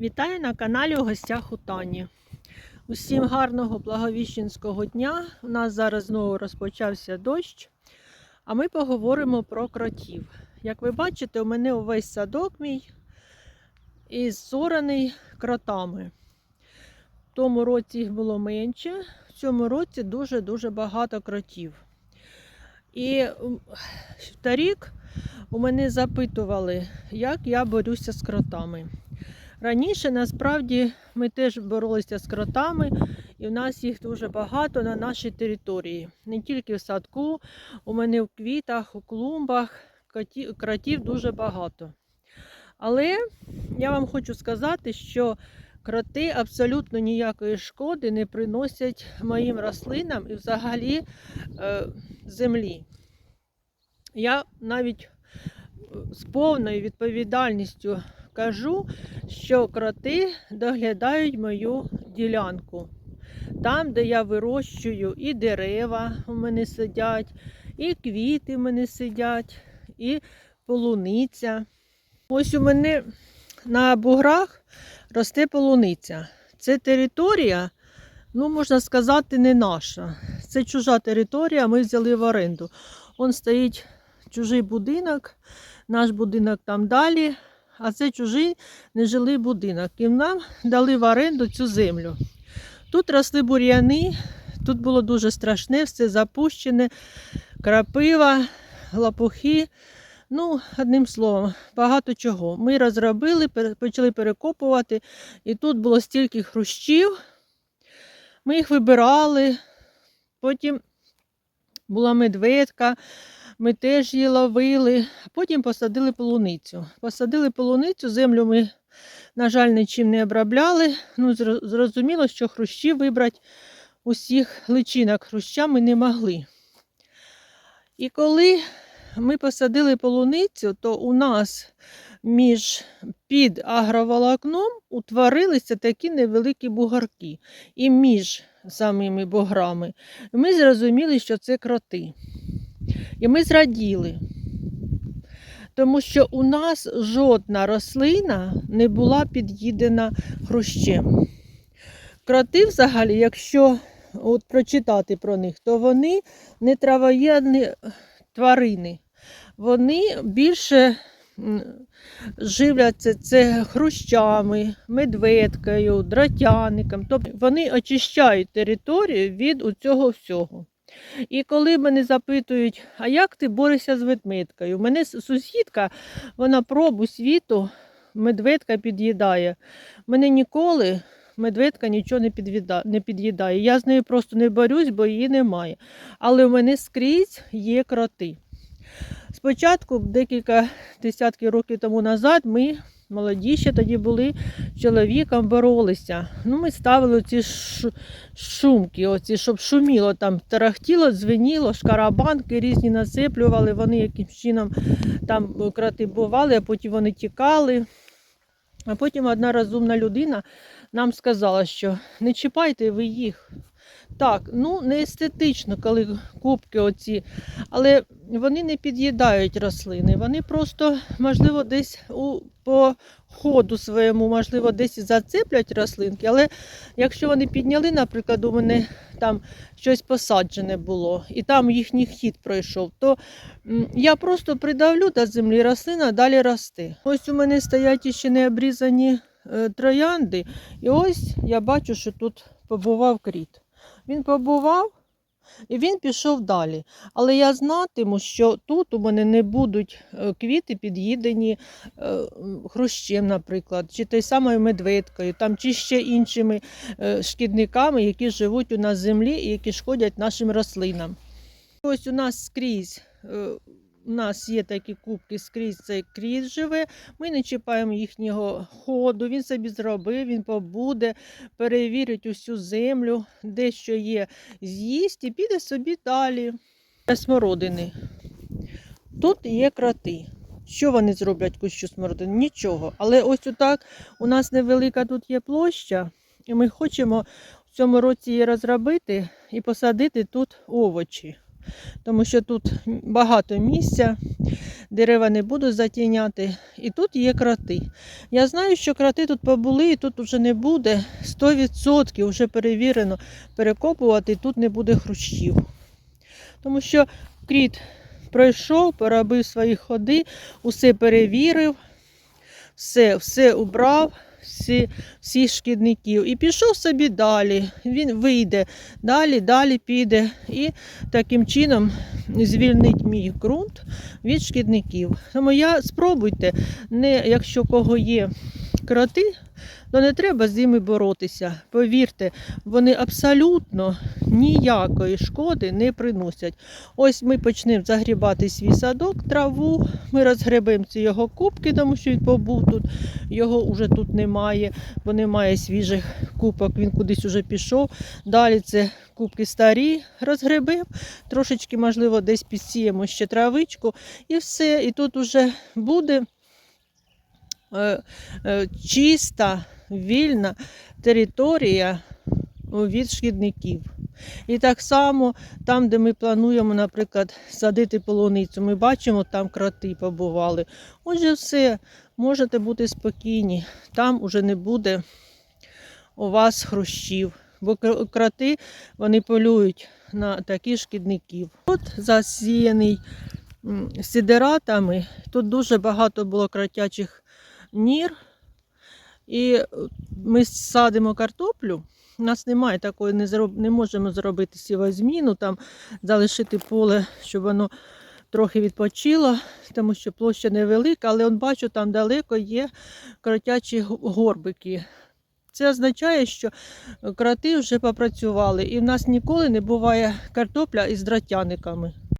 Вітаю на каналі у гостях у Тані. Усім гарного благовіщенського дня. У нас зараз знову розпочався дощ, а ми поговоримо про кротів. Як ви бачите, у мене увесь садок мій із зораний кротами. В тому році їх було менше, в цьому році дуже-дуже багато кротів. І м, торік у мене запитували, як я борюся з кротами. Раніше насправді ми теж боролися з кротами, і в нас їх дуже багато на нашій території. Не тільки в садку, у мене в квітах, у клумбах кротів дуже багато. Але я вам хочу сказати, що кроти абсолютно ніякої шкоди не приносять моїм рослинам і взагалі е, землі. Я навіть е, з повною відповідальністю кажу, що кроти доглядають мою ділянку. Там, де я вирощую, і дерева у мене сидять, і квіти в мене сидять, і полуниця. Ось у мене на буграх росте полуниця. Це територія, ну, можна сказати, не наша. Це чужа територія, ми взяли в оренду. Он стоїть чужий будинок, наш будинок там далі, а це чужий нежилий будинок. І нам дали в оренду цю землю. Тут росли бур'яни, тут було дуже страшне, все запущене, крапива, лопухи. Ну, одним словом, багато чого. Ми розробили, почали перекопувати, і тут було стільки хрущів. Ми їх вибирали. Потім була медведка, ми теж її ловили. Потім посадили полуницю. Посадили полуницю, землю ми, на жаль, нічим не обробляли. Ну, зрозуміло, що хрущі вибрати усіх личинок хруща ми не могли. І коли ми посадили полуницю, то у нас між під агроволокном утворилися такі невеликі бугорки. І між самими буграми ми зрозуміли, що це кроти. І ми зраділи. Тому що у нас жодна рослина не була під'їдена хрущем. Кроти, взагалі, якщо от прочитати про них, то вони не травоєдні тварини. Вони більше живляться це хрущами, медведкою, дротяником. Тобто вони очищають територію від цього всього. І коли мене запитують, а як ти борешся з ведмедкою? У мене сусідка, вона пробу світу, медведка під'їдає. Мене ніколи медведка нічого не, не під'їдає. Я з нею просто не борюсь, бо її немає. Але в мене скрізь є кроти. Спочатку, декілька десятків років тому назад, ми молоді ще тоді були з чоловіком боролися. Ну, ми ставили ці шумки, оці, щоб шуміло, там тарахтіло, дзвеніло, шкарабанки різні насиплювали, вони якимсь чином там кроти бували, а потім вони тікали. А потім одна розумна людина нам сказала, що не чіпайте ви їх. Так, ну не естетично, коли кубки оці, але вони не під'їдають рослини. Вони просто, можливо, десь у, по ходу своєму, можливо, десь і зацеплять рослинки. Але якщо вони підняли, наприклад, у мене там щось посаджене було, і там їхній хід пройшов, то я просто придавлю до землі рослина далі росте. Ось у мене стоять іще не обрізані е, троянди, і ось я бачу, що тут побував кріт. Він побував і він пішов далі. Але я знатиму, що тут у мене не будуть е, квіти під'їдені е, хрущем, наприклад, чи той самою медведкою, там, чи ще іншими е, шкідниками, які живуть у нас землі і які шкодять нашим рослинам. Ось у нас скрізь. У нас є такі кубки скрізь цей кріт живе. Ми не чіпаємо їхнього ходу. Він собі зробив, він побуде, перевірить усю землю, де що є, з'їсть і піде собі далі. Смородини. Тут є кроти. Що вони зроблять кущу смородини? Нічого. Але ось отак у нас невелика тут є площа, і ми хочемо в цьому році її розробити і посадити тут овочі. Тому що тут багато місця, дерева не будуть затіняти. І тут є кроти. Я знаю, що кроти тут побули, і тут вже не буде. 100% вже перевірено перекопувати, і тут не буде хрущів. Тому що кріт пройшов, поробив свої ходи, усе перевірив, все, все убрав, всі, всі шкідників. І пішов собі далі. Він вийде далі, далі піде. І таким чином звільнить мій ґрунт від шкідників. Тому я спробуйте, не, якщо кого є кроти, то не треба з ними боротися. Повірте, вони абсолютно ніякої шкоди не приносять. Ось ми почнемо загрібати свій садок, траву. Ми розгребемо ці його кубки, тому що він побув тут. Його вже тут немає, бо немає свіжих кубок, він кудись уже пішов. Далі це кубки старі, розгребемо, трошечки, можливо, десь підсіємо ще травичку і все. І тут вже буде чиста, вільна територія від шкідників. І так само там, де ми плануємо, наприклад, садити полуницю, ми бачимо, там кроти побували. Отже, все, можете бути спокійні, там уже не буде у вас хрущів. Бо кр- кроти вони полюють на таких шкідників. От засіяний м, сидератами. Тут дуже багато було кротячих нір. І е, ми садимо картоплю. У нас немає такої, не, зроб... не можемо зробити сівозміну, там залишити поле, щоб воно трохи відпочило, тому що площа невелика, але он бачу, там далеко є кротячі горбики. Це означає, що кроти вже попрацювали, і в нас ніколи не буває картопля із дратяниками.